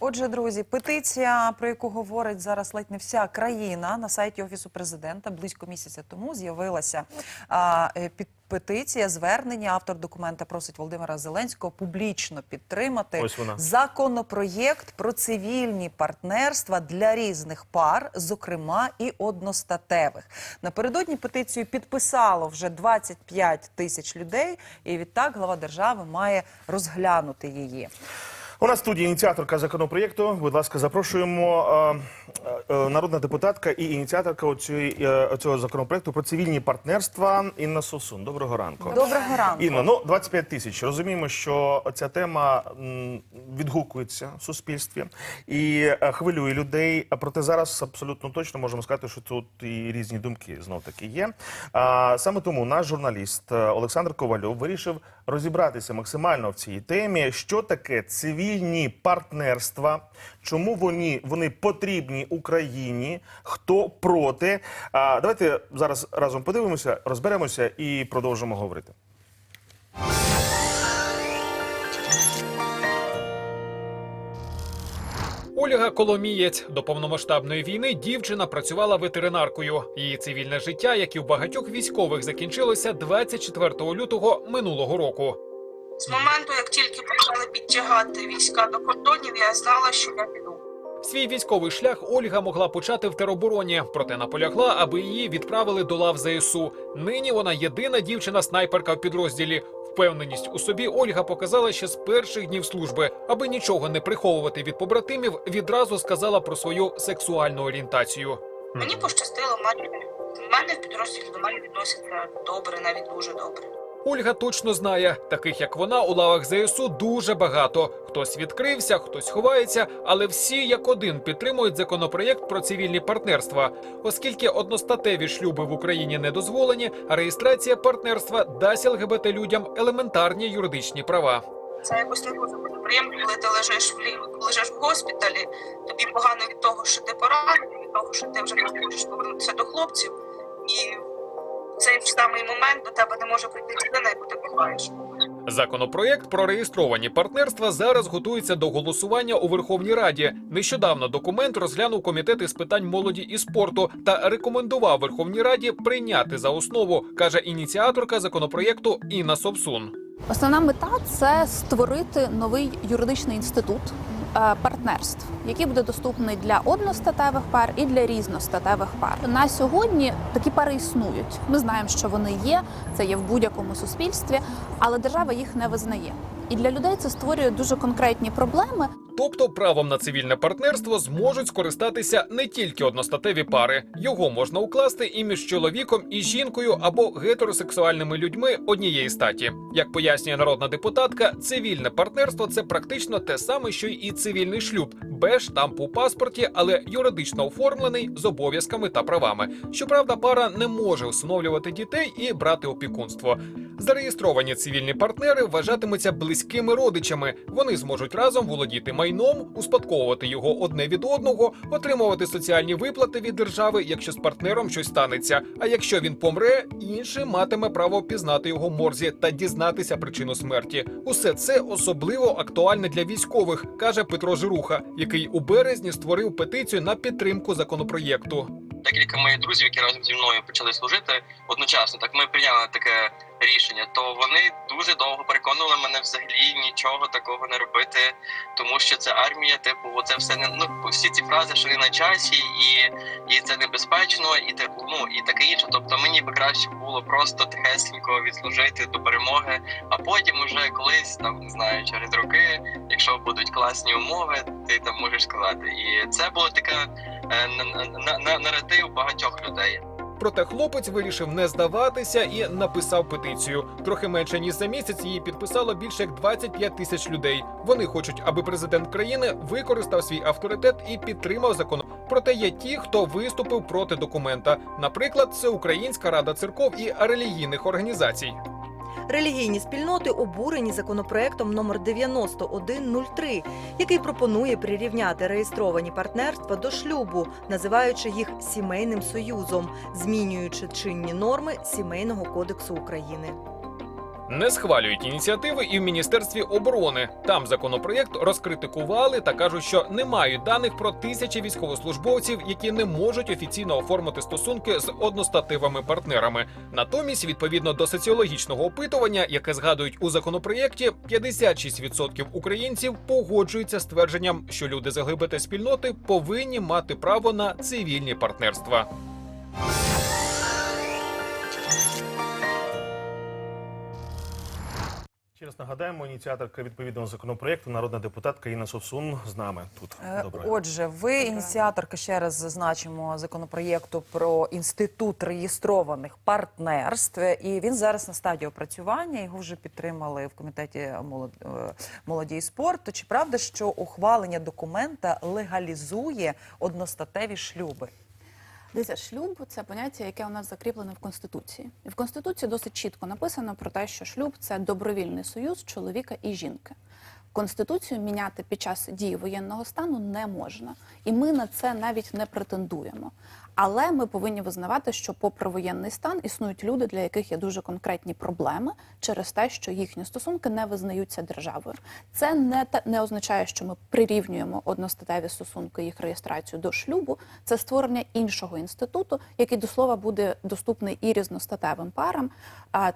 Отже, друзі, петиція, про яку говорить зараз ледь не вся країна на сайті офісу президента близько місяця тому з'явилася е, під петиція, звернення. Автор документа просить Володимира Зеленського публічно підтримати законопроєкт про цивільні партнерства для різних пар, зокрема і одностатевих. Напередодні петицію підписало вже 25 тисяч людей, і відтак глава держави має розглянути її. У нас в студії ініціаторка законопроєкту. Будь ласка, запрошуємо е, е, народна депутатка і ініціаторка оцієї, е, цього законопроєкту про цивільні партнерства Інна Сосун. Доброго ранку. Доброго ранку. Інно, ну 25 тисяч. Розуміємо, що ця тема м, відгукується в суспільстві і е, хвилює людей. Проте зараз абсолютно точно можемо сказати, що тут і різні думки знов таки є. А саме тому наш журналіст е, Олександр Ковальов вирішив розібратися максимально в цій темі, що таке цивільні партнерства, чому вони, вони потрібні Україні, хто проти. А давайте зараз разом подивимося, розберемося і продовжимо говорити. Ольга Коломієць до повномасштабної війни дівчина працювала ветеринаркою. Її цивільне життя, як і в багатьох військових, закінчилося 24 лютого минулого року. З моменту, як тільки почали підтягати війська до кордонів, я знала, що я піду. Свій військовий шлях Ольга могла почати в теробороні, проте наполягла, аби її відправили до лав ЗСУ. Нині вона єдина дівчина-снайперка в підрозділі. Впевненість у собі Ольга показала ще з перших днів служби. Аби нічого не приховувати від побратимів, відразу сказала про свою сексуальну орієнтацію. Мені пощастило мати. В мене в підрозділі до мене відносяться добре, навіть дуже добре. Ольга точно знає, таких як вона у лавах ЗСУ дуже багато. Хтось відкрився, хтось ховається, але всі як один підтримують законопроєкт про цивільні партнерства, оскільки одностатеві шлюби в Україні не дозволені, реєстрація партнерства дасть ЛГБТ людям елементарні юридичні права. Це якось не дуже приємно, коли ти лежиш в лі... лежиш в госпіталі. Тобі погано від того, що ти поранений, від того, що ти вже не можеш повернутися до хлопців, і цей самий момент до тебе не може прийти людина, яку ти кохаєш. Законопроєкт про реєстровані партнерства зараз готується до голосування у Верховній Раді. Нещодавно документ розглянув комітет із питань молоді і спорту та рекомендував Верховній Раді прийняти за основу, каже ініціаторка законопроєкту Інна Совсун. Основна мета це створити новий юридичний інститут партнерств, який буде доступний для одностатевих пар і для різностатевих пар. На сьогодні такі пари існують. Ми знаємо, що вони є. Це є в будь-якому суспільстві, але держава їх не визнає. І для людей це створює дуже конкретні проблеми. Тобто правом на цивільне партнерство зможуть скористатися не тільки одностатеві пари. Його можна укласти і між чоловіком і жінкою або гетеросексуальними людьми однієї статі. Як пояснює народна депутатка, цивільне партнерство це практично те саме, що й і цивільний шлюб, без штампу у паспорті, але юридично оформлений з обов'язками та правами. Щоправда, пара не може усиновлювати дітей і брати опікунство. Зареєстровані цивільні партнери вважатимуться близькими родичами. Вони зможуть разом володіти майном, успадковувати його одне від одного, отримувати соціальні виплати від держави, якщо з партнером щось станеться. А якщо він помре, інший матиме право пізнати його морзі та дізнатися причину смерті. Усе це особливо актуальне для військових, каже Петро Жируха, який у березні створив петицію на підтримку законопроєкту. Декілька моїх друзів, які разом зі мною почали служити одночасно. Так ми прийняли таке рішення. То вони дуже довго переконували мене взагалі нічого такого не робити, тому що це армія, типу, це все не ну всі ці фрази, що не на часі, і, і це небезпечно, і типу, ну і таке інше. Тобто мені би краще було просто тихесенько відслужити до перемоги, а потім уже колись там не знаю через роки, якщо будуть класні умови, ти там можеш сказати. І це було таке наратив багатьох людей. Проте хлопець вирішив не здаватися і написав петицію. Трохи менше ніж за місяць її підписало більше як 25 тисяч людей. Вони хочуть, аби президент країни використав свій авторитет і підтримав закон. Проте є ті, хто виступив проти документа. Наприклад, це Українська рада церков і релігійних організацій. Релігійні спільноти обурені законопроектом номер 9103, який пропонує прирівняти реєстровані партнерства до шлюбу, називаючи їх сімейним союзом, змінюючи чинні норми Сімейного кодексу України. Не схвалюють ініціативи і в міністерстві оборони. Там законопроєкт розкритикували та кажуть, що не мають даних про тисячі військовослужбовців, які не можуть офіційно оформити стосунки з одностатевими партнерами. Натомість, відповідно до соціологічного опитування, яке згадують у законопроєкті, 56% українців погоджуються з твердженням, що люди з ЛГБТ спільноти повинні мати право на цивільні партнерства. Ще раз нагадаємо, ініціаторка відповідного законопроекту, народна депутатка Інна Совсун з нами тут. Е, Добре. Отже, ви ініціаторка ще раз зазначимо законопроєкту про інститут реєстрованих партнерств, і він зараз на стадії опрацювання. Його вже підтримали в комітеті е, молоді і спорту. Чи правда, що ухвалення документа легалізує одностатеві шлюби? Дивіться, шлюб це поняття, яке у нас закріплене в конституції. І в конституції досить чітко написано про те, що шлюб це добровільний союз чоловіка і жінки. Конституцію міняти під час дії воєнного стану не можна, і ми на це навіть не претендуємо. Але ми повинні визнавати, що, попри воєнний стан, існують люди, для яких є дуже конкретні проблеми через те, що їхні стосунки не визнаються державою. Це не те не означає, що ми прирівнюємо одностатеві стосунки їх реєстрацію до шлюбу. Це створення іншого інституту, який до слова буде доступний і різностатевим парам.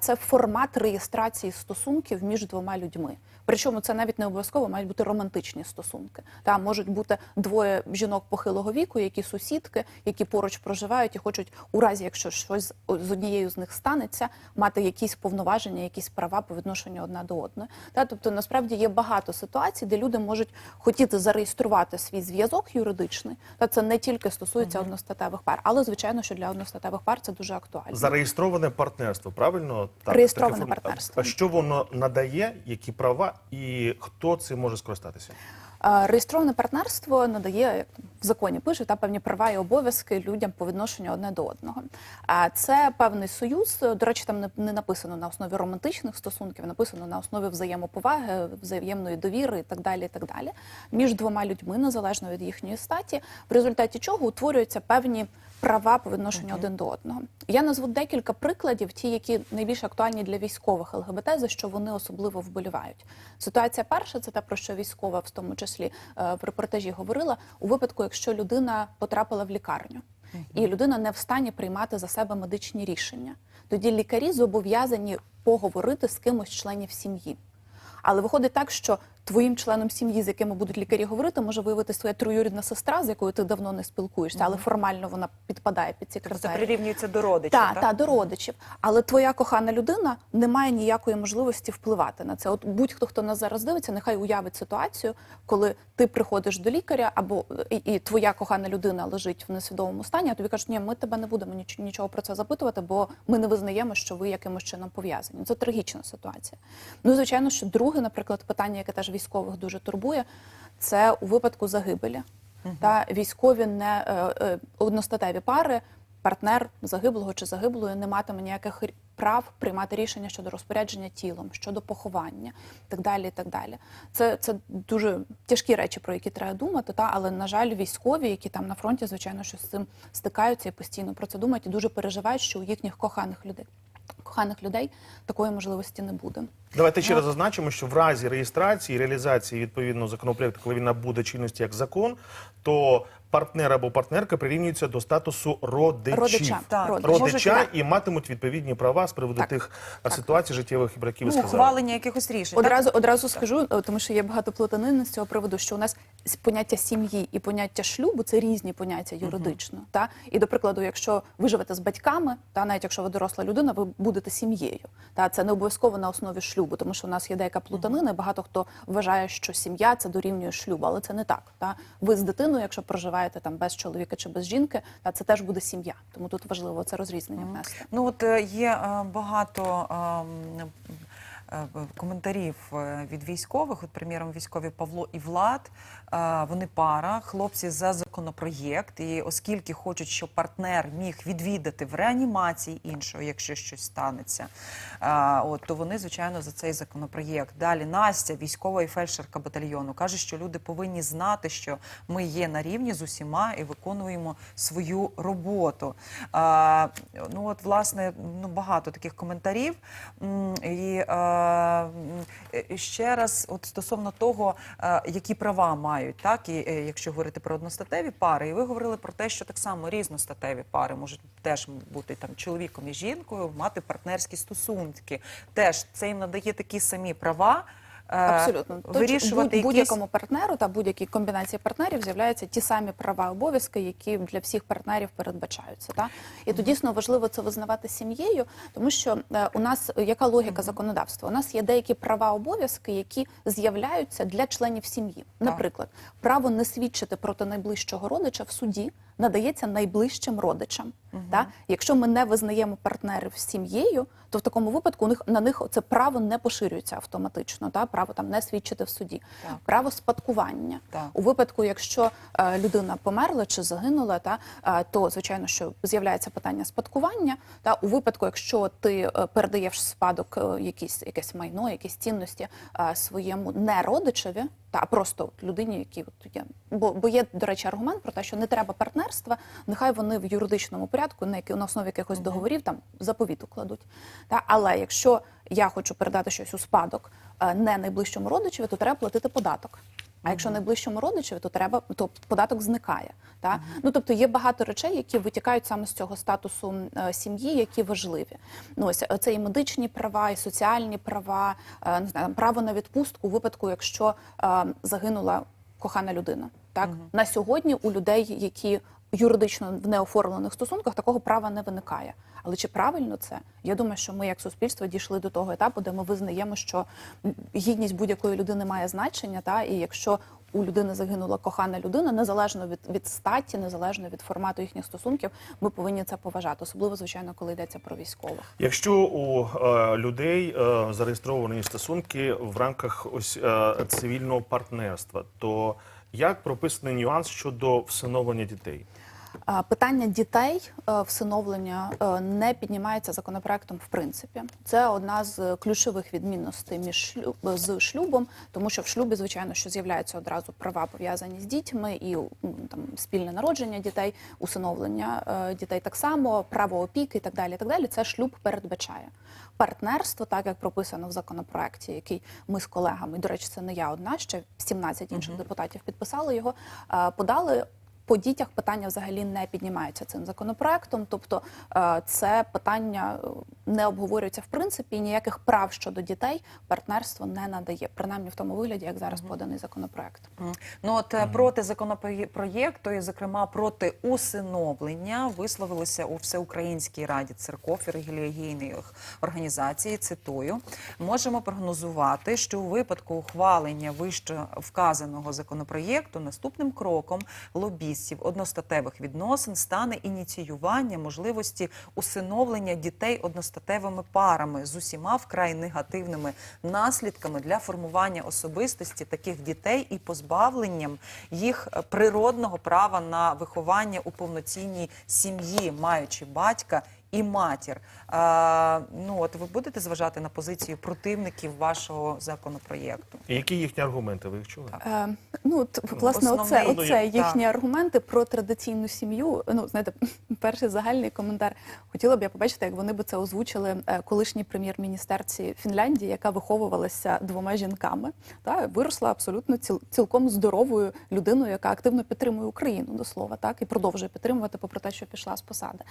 Це формат реєстрації стосунків між двома людьми. Причому це навіть не обов'язково мають бути романтичні стосунки. Там можуть бути двоє жінок похилого віку, які сусідки, які поруч проживають і хочуть, у разі якщо щось з однією з них станеться, мати якісь повноваження, якісь права по відношенню одна до одної. Та тобто насправді є багато ситуацій, де люди можуть хотіти зареєструвати свій зв'язок юридичний. Та це не тільки стосується одностатевих пар, але звичайно, що для одностатевих пар це дуже актуально. Зареєстроване партнерство, правильно? так, Реєстроване партнерство. А що воно надає, які права і хто цим може скористатися? Реєстроване партнерство надає, в законі пише, та певні права і обов'язки людям по відношенню одне до одного. А це певний союз. До речі, там не, написано на основі романтичних стосунків, написано на основі взаємоповаги, взаємної довіри і так далі. І так далі, між двома людьми, незалежно від їхньої статі, в результаті чого утворюються певні. Права по відношенню один до одного. Я назву декілька прикладів, ті, які найбільш актуальні для військових ЛГБТ, за що вони особливо вболівають. Ситуація перша це те, про що військова в тому числі е, в репортажі говорила у випадку, якщо людина потрапила в лікарню і людина не в стані приймати за себе медичні рішення. Тоді лікарі зобов'язані поговорити з кимось членів сім'ї. Але виходить так, що твоїм членом сім'ї, з якими будуть лікарі говорити, може виявити своя троюрідна сестра, з якою ти давно не спілкуєшся, але формально вона підпадає під ці Тобто це прирівнюється до родичів, Так, так? та, до родичів. Але твоя кохана людина не має ніякої можливості впливати на це. От будь-хто, хто нас зараз дивиться, нехай уявить ситуацію, коли ти приходиш до лікаря, або і, і твоя кохана людина лежить в несвідомому стані, а тобі кажуть, ні, ми тебе не будемо ніч, нічого про це запитувати, бо ми не визнаємо, що ви якимось чином пов'язані. Це трагічна ситуація. Ну, і, звичайно, що друге, наприклад, питання, яке теж військових дуже турбує, це у випадку загибелі. Та військові не е, е, одностатеві пари, партнер загиблого чи загиблої не матиме ніяких прав приймати рішення щодо розпорядження тілом, щодо поховання, так далі. І так далі. Це, це дуже тяжкі речі, про які треба думати. Та але на жаль, військові, які там на фронті, звичайно, що з цим стикаються і постійно про це думають, і дуже переживають, що у їхніх коханих людей. Коханих людей такої можливості не буде. Давайте ще раз зазначимо, що в разі реєстрації і реалізації відповідного законопроекту, коли він набуде чинності як закон, то партнер або партнерка прирівнюються до статусу родичів. Родича. Так. Родича. Родича і матимуть відповідні права з приводу Так. тих Так. ситуацій життєвих, про які Ну, ухвалення якихось рішень. Одразу одразу скажу, е, тому що є багато плутанини з цього приводу, що у нас поняття сім'ї і поняття шлюбу це різні поняття юридично. Та і до прикладу, якщо ви живете з батьками, та навіть якщо ви доросла людина, ви будете сім'єю. Та це не обов'язково на основі шлюбу, тому що у нас є деяка плутанина. і Багато хто вважає, що сім'я це дорівнює шлюбу, але це не так. Та ви з дитиною, якщо проживаєте там без чоловіка чи без жінки, та це теж буде сім'я. Тому тут важливо це розрізнення внести. Ну от е, є е, багато ем, е, коментарів від військових. От, приміром, військові Павло і Влад. Вони пара, хлопці за законопроєкт. І оскільки хочуть, щоб партнер міг відвідати в реанімації іншого, якщо щось станеться, от, то вони, звичайно, за цей законопроєкт. Далі Настя, військова і фельдшерка батальйону, каже, що люди повинні знати, що ми є на рівні з усіма і виконуємо свою роботу. Ну от, власне, ну багато таких коментарів. І ще раз, от стосовно того, які права мають, так і е, якщо говорити про одностатеві пари, і ви говорили про те, що так само різностатеві пари можуть теж бути там чоловіком і жінкою, мати партнерські стосунки. Теж це їм надає такі самі права. Е, Абсолютно Тож вирішувати будь- якісь будь-якому партнеру та будь-якій комбінації партнерів з'являються ті самі права обов'язки, які для всіх партнерів передбачаються. Та і тут дійсно важливо це визнавати сім'єю, тому що е, у нас яка логіка законодавства? У нас є деякі права обов'язки, які з'являються для членів сім'ї. Наприклад, право не свідчити проти найближчого родича в суді надається найближчим родичам. Та якщо ми не визнаємо партнерів з сім'єю, то в такому випадку у них на них це право не поширюється автоматично. Та право там не свідчити в суді. Так. Право спадкування Так. у випадку, якщо е, людина померла чи загинула, та е, то звичайно, що з'являється питання спадкування. Та у випадку, якщо ти е, передаєш спадок е, якісь якесь майно, якісь цінності е, своєму не родичеві, та просто от людині, які от є. Бо, бо є, до речі, аргумент про те, що не треба партнерства, нехай вони в юридичному порядку, на які на основі якихось договорів там заповіт укладуть. Та але якщо я хочу передати щось у спадок е, не найближчому родичеві, то треба платити податок. А якщо найближчому родичеві, то треба то податок зникає. Та ну тобто є багато речей, які витікають саме з цього статусу е, сім'ї, які важливі. Ну ось е, це і медичні права, і соціальні права, е, не знаю, право на відпустку у випадку, якщо е, загинула кохана людина. Так на сьогодні у людей, які юридично в неоформлених стосунках, такого права не виникає. Але чи правильно це? Я думаю, що ми, як суспільство, дійшли до того етапу, де ми визнаємо, що гідність будь-якої людини має значення, та і якщо у людини загинула кохана людина, незалежно від, від статі, незалежно від формату їхніх стосунків, ми повинні це поважати, особливо звичайно, коли йдеться про військових. Якщо у е, людей е, зареєстровані стосунки в рамках ось е, цивільного партнерства, то як прописаний нюанс щодо всиновлення дітей? Питання дітей е, всиновлення е, не піднімається законопроектом в принципі. Це одна з ключових відмінностей між шлюб з шлюбом, тому що в шлюбі, звичайно, що з'являються одразу права пов'язані з дітьми і там спільне народження дітей, усиновлення е, дітей так само, право опіки і так далі. І так далі. Це шлюб передбачає. Партнерство, так як прописано в законопроекті, який ми з колегами, до речі, це не я одна, ще 17 інших депутатів підписали його, е, подали по дітях питання взагалі не піднімаються цим законопроектом. Тобто е, це питання е, не обговорюється в принципі, і ніяких прав щодо дітей партнерство не надає, принаймні в тому вигляді, як зараз поданий законопроект. Ну от е, проти законопроєкту, і зокрема проти усиновлення, висловилися у Всеукраїнській раді церков і релігійних організацій. Цитую, можемо прогнозувати, що у випадку ухвалення вище вказаного законопроєкту наступним кроком лобістів одностатевих відносин стане ініціювання можливості усиновлення дітей одностатевими парами з усіма вкрай негативними наслідками для формування особистості таких дітей і позбавленням їх е, природного права на виховання у повноцінній сім'ї, маючи батька. І матір. А, ну от ви будете зважати на позицію противників вашого законопроєкту? І які їхні аргументи? Ви їх чули? Е, ну, от, власне, оце, Основний, оце так. їхні аргументи про традиційну сім'ю. Ну, знаєте, перший загальний коментар. Хотіла б я побачити, як вони би це озвучили е, колишній прем'єр-міністерці Фінляндії, яка виховувалася двома жінками, та виросла абсолютно ціл, цілком здоровою людиною, яка активно підтримує Україну до слова, так і продовжує підтримувати, попри те, що пішла з посади.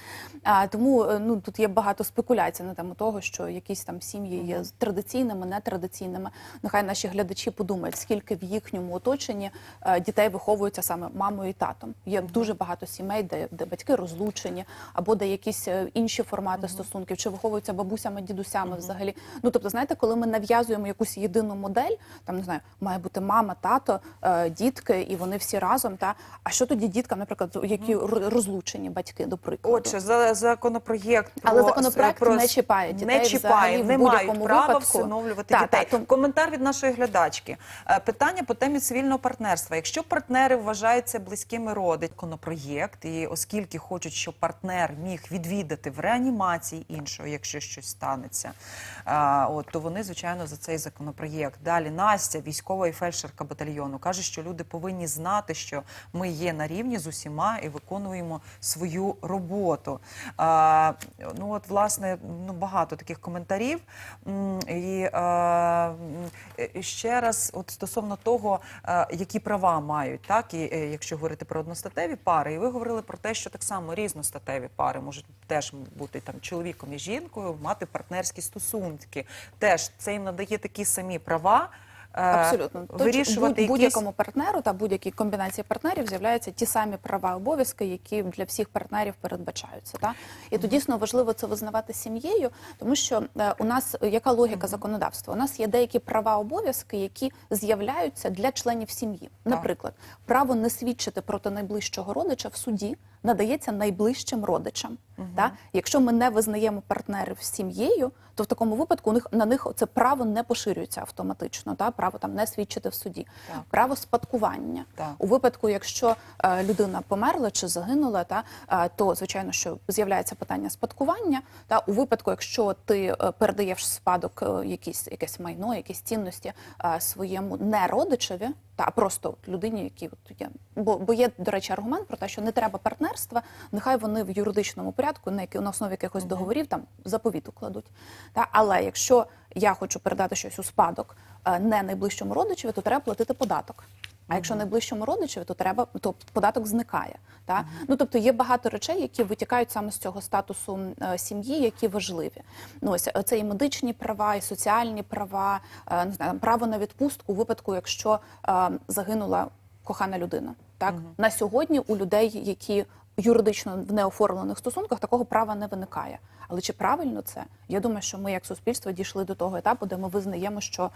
А тому е, ну тут є багато спекуляцій на тему того, що якісь там сім'ї є традиційними, нетрадиційними. Нехай наші глядачі подумають, скільки в їхньому оточенні е, дітей виховуються саме мамою і татом. Є дуже багато сімей, де, де батьки розлучені, або де якісь е, інші формати стосунків, чи виховуються бабусями, дідусями взагалі. Ну тобто, знаєте, коли ми нав'язуємо якусь єдину модель, там не знаю, має бути мама, тато, дітки, і вони всі разом. Та а що тоді діткам, наприклад, які розлучені батьки, до прикладу? Отже, за законопроєкт Але про- законопроект про- не чіпає дітей не чіпає, не мають права випадку. всиновлювати Так, дітей. так, тому- Коментар від нашої глядачки. Е, Питання по темі цивільного партнерства. Якщо партнери вважаються близькими родичами, законопроєкт, і оскільки хочуть, щоб партнер міг відвідати в реанімації іншого, якщо щось станеться, от то вони звичайно за цей законопроєкт. Dалі Настя, військова і фельдшерка батальйону, каже, що люди повинні знати, що ми є на рівні з усіма і виконуємо свою роботу. Ну от власне ну багато таких коментарів. І е, ще раз, от стосовно того, а, які права мають, так і е, якщо говорити про одностатеві пари, і ви говорили про те, що так само різностатеві пари можуть теж бути там чоловіком і жінкою, мати партнерські стосунки. Теж це їм надає такі самі права. Е, Абсолютно вирішувати якісь будь-якому партнеру та будь-якій комбінації партнерів з'являються ті самі права обов'язки, які для всіх партнерів передбачаються. Та і то дійсно важливо це визнавати сім'єю, тому що е, у нас яка логіка законодавства? У нас є деякі права обов'язки, які з'являються для членів сім'ї. Наприклад, право не свідчити проти найближчого родича в суді надається найближчим родичам. Та якщо ми не визнаємо партнерів з сім'єю, то в такому випадку у них на них це право не поширюється автоматично. Та право там не свідчити в суді. Так. Право спадкування Так. у випадку, якщо е, людина померла чи загинула, та е, то звичайно, що з'являється питання спадкування. Та у випадку, якщо ти е, передаєш спадок е, якісь якесь майно, якісь цінності е, своєму не родичеві, та просто от людині, які от є. Бо, бо є, до речі, аргумент про те, що не треба партнерства, нехай вони в юридичному порядку, на, які, на основі якихось договорів там заповіту кладуть. Та але якщо я хочу передати щось у спадок е, не найближчому родичеві, то треба платити податок. А якщо найближчому родичеві, то треба то податок зникає. Та ну тобто є багато речей, які витікають саме з цього статусу е, сім'ї, які важливі. Ну ось е, це і медичні права, і соціальні права, е, не знаю, право на відпустку у випадку, якщо е, загинула кохана людина. Так на сьогодні у людей, які юридично в неоформлених стосунках, такого права не виникає. Але чи правильно це? Я думаю, що ми як суспільство дійшли до того етапу, де ми визнаємо, що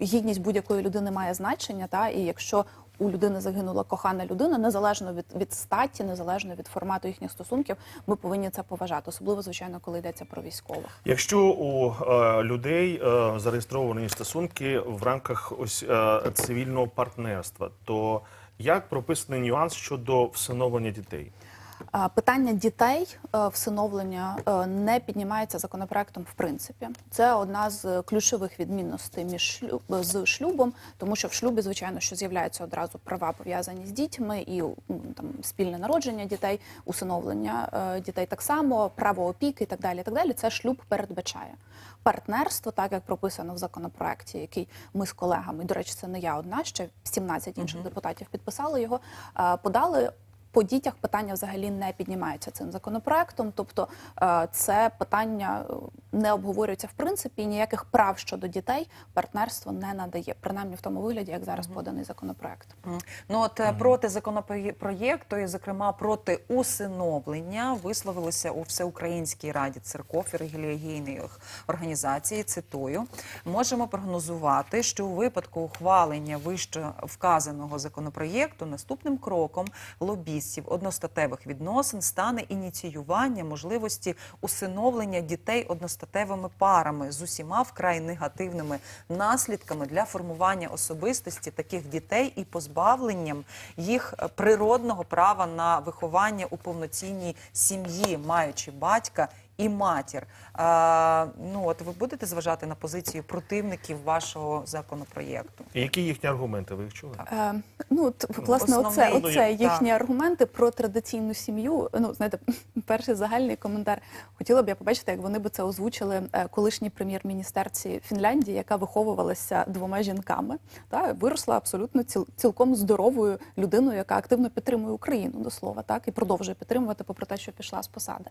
гідність будь-якої людини має значення, та і якщо у людини загинула кохана людина, незалежно від, від статі, незалежно від формату їхніх стосунків, ми повинні це поважати, особливо звичайно, коли йдеться про військових. Якщо у е, людей е, зареєстровані стосунки в рамках ось е, цивільного партнерства, то як прописаний нюанс щодо всиновлення дітей? Питання дітей е, всиновлення е, не піднімається законопроектом в принципі. Це одна з ключових відмінностей між шлюб з шлюбом, тому що в шлюбі, звичайно, що з'являються одразу права пов'язані з дітьми і там спільне народження дітей, усиновлення е, дітей так само, право опіки і так далі. І так далі. Це шлюб передбачає. Партнерство, так як прописано в законопроекті, який ми з колегами, до речі, це не я одна, ще 17 інших депутатів підписали його, подали. По дітях питання взагалі не піднімається цим законопроектом, тобто е, це питання не обговорюється в принципі, і ніяких прав щодо дітей партнерство не надає, принаймні в тому вигляді, як зараз поданий законопроект. Ну от е, проти законопроєкту, і зокрема проти усиновлення, висловилися у Всеукраїнській раді церков і релігійних організацій. Цитую, можемо прогнозувати, що у випадку ухвалення вище вказаного законопроєкту наступним кроком лобістів одностатевих відносин стане ініціювання можливості усиновлення дітей одностатевими парами з усіма вкрай негативними наслідками для формування особистості таких дітей і позбавленням їх е, природного права на виховання у повноцінній сім'ї, маючи батька і матір. А, ну от ви будете зважати на позицію противників вашого законопроєкту? І які їхні аргументи? Ви їх чули? Е, ну, от, власне, Основний, оце, ну, оце я- їхні аргументи про традиційну сім'ю. Ну, знаєте, перший загальний коментар. Хотіла б я побачити, як вони би це озвучили е, колишній прем'єр-міністерці Фінляндії, яка виховувалася двома жінками, та виросла абсолютно ціл, цілком здоровою людиною, яка активно підтримує Україну до слова, так і продовжує підтримувати, попри те, що пішла з посади.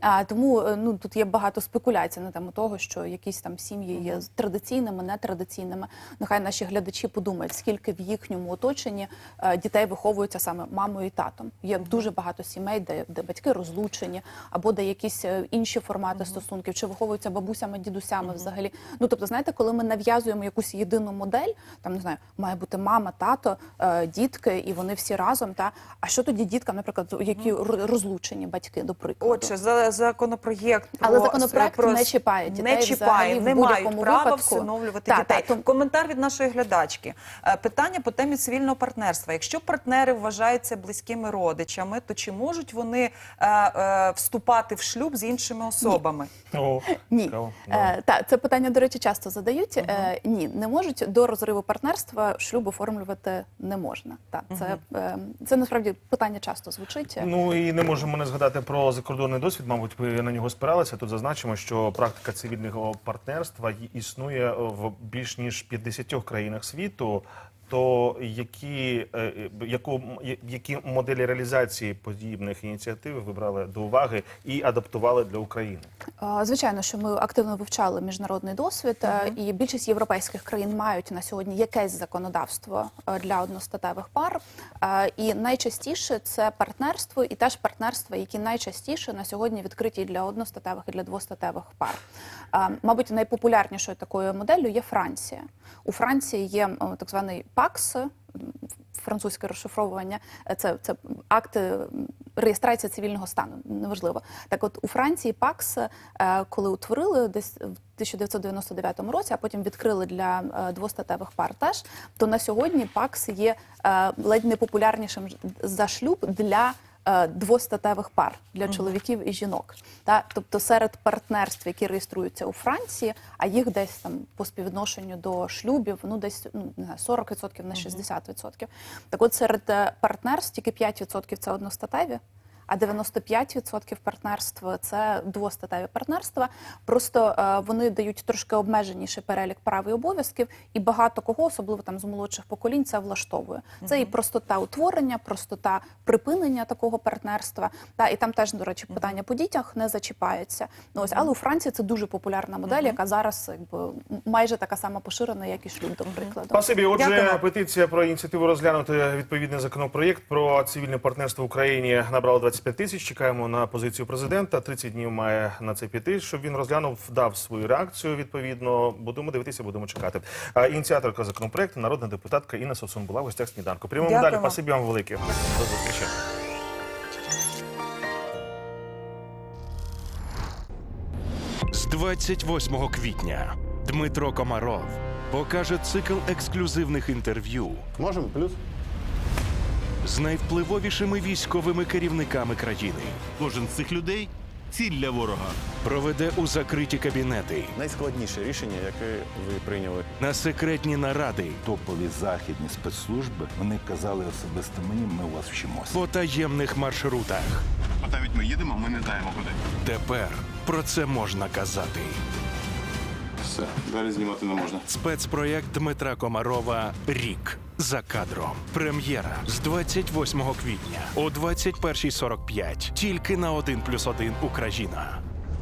А тому е, ну тут є багато спекуляцій на тему того, що якісь там сім'ї є традиційними, нетрадиційними. Нехай наші глядачі подумають, скільки в їхньому оточенні е, дітей виховуються саме мамою і татом. Є дуже багато сімей, де, де батьки розлучені, або де якісь е, інші формати стосунків, чи виховуються бабусями, дідусями взагалі. Ну тобто, знаєте, коли ми нав'язуємо якусь єдину модель, там не знаю, має бути мама, тато, е, дітки, і вони всі разом. Та а що тоді діткам, наприклад, які розлучені батьки, до прикладу? Отже, за законопроєкт про, Але законопроект про- не чіпає дітей не чіпає, не мають права випадку. всиновлювати Так, дітей. так, тому- Коментар від нашої глядачки. Е, Питання по темі цивільного партнерства. Якщо партнери вважаються близькими родичами, то чи можуть вони е, е, вступати в шлюб з іншими особами? О, Ні, е, та це питання, до речі, часто задають. Е, ні, не можуть до розриву партнерства шлюб оформлювати не можна. Та це, е, це насправді питання часто звучить. Ну і не можемо не згадати про закордонний досвід. Мабуть, ви на нього спиралися. Тут зазначимо, що практика цивільного партнерства існує в більш ніж 50 країнах світу. То які, е, яку, які моделі реалізації подібних ініціатив ви брали до уваги і адаптували для України? Е, Звичайно, що ми активно вивчали міжнародний досвід, е, і більшість європейських країн мають на сьогодні якесь законодавство е, для одностатевих пар. Е, І найчастіше це партнерство, і теж партнерства, які найчастіше на сьогодні відкриті для одностатевих і для двостатевих пар. Е, Мабуть, найпопулярнішою такою моделлю є Франція. У Франції є е, так званий ПАКС, м, французьке розшифровування. Це, це акти реєстрації цивільного стану, неважливо. Так от у Франції ПАКС, е, коли утворили десь в 1999 році, а потім відкрили для е, двостатевих пар теж, то на сьогодні ПАКС є е, ледь не популярнішим за шлюб для двостатевих пар для чоловіків і жінок. Та тобто серед партнерств, які реєструються у Франції, а їх десь там по співвідношенню до шлюбів, ну десь ну не знаю, 40% на 60%. Так от серед е, партнерств тільки 5% це одностатеві. А 95% партнерств це двостатеві партнерства. Просто е, вони дають трошки обмеженіший перелік прав і обов'язків, і багато кого, особливо там з молодших поколінь, це влаштовує. Це і простота утворення, простота припинення такого партнерства. Та і там теж, до речі, питання по дітях не зачіпається. Ну ось, але у Франції це дуже популярна модель, яка зараз якби майже така сама поширена, як і шлюб, до прикладу. Спасибі. Отже, Дякуємо. петиція про ініціативу розглянути відповідний законопроєкт про цивільне партнерство в Україні набрала 25 тисяч. Чекаємо на позицію президента. 30 днів має на це піти, щоб він розглянув, дав свою реакцію. Відповідно, будемо дивитися, будемо чекати. А ініціаторка законопроекту, народна депутатка Інна Совсун була в гостях сніданку. Прямому далі. Спасибі вам велике. До зустрічі. З 28 квітня Дмитро Комаров покаже цикл ексклюзивних інтерв'ю Можемо плюс? З найвпливовішими військовими керівниками країни. Кожен з цих людей ціль для ворога. Проведе у закриті кабінети Найскладніше рішення, яке ви прийняли. на секретні наради топові західні спецслужби вони казали особисто мені, ми у вас вчимося. по таємних маршрутах. А навіть ми їдемо, ми не знаємо куди. Тепер про це можна казати. Все, далі знімати не можна. Спецпроєкт Дмитра Комарова Рік за кадром. Прем'єра з 28 квітня о 21.45. Тільки на 1+,1 Україна.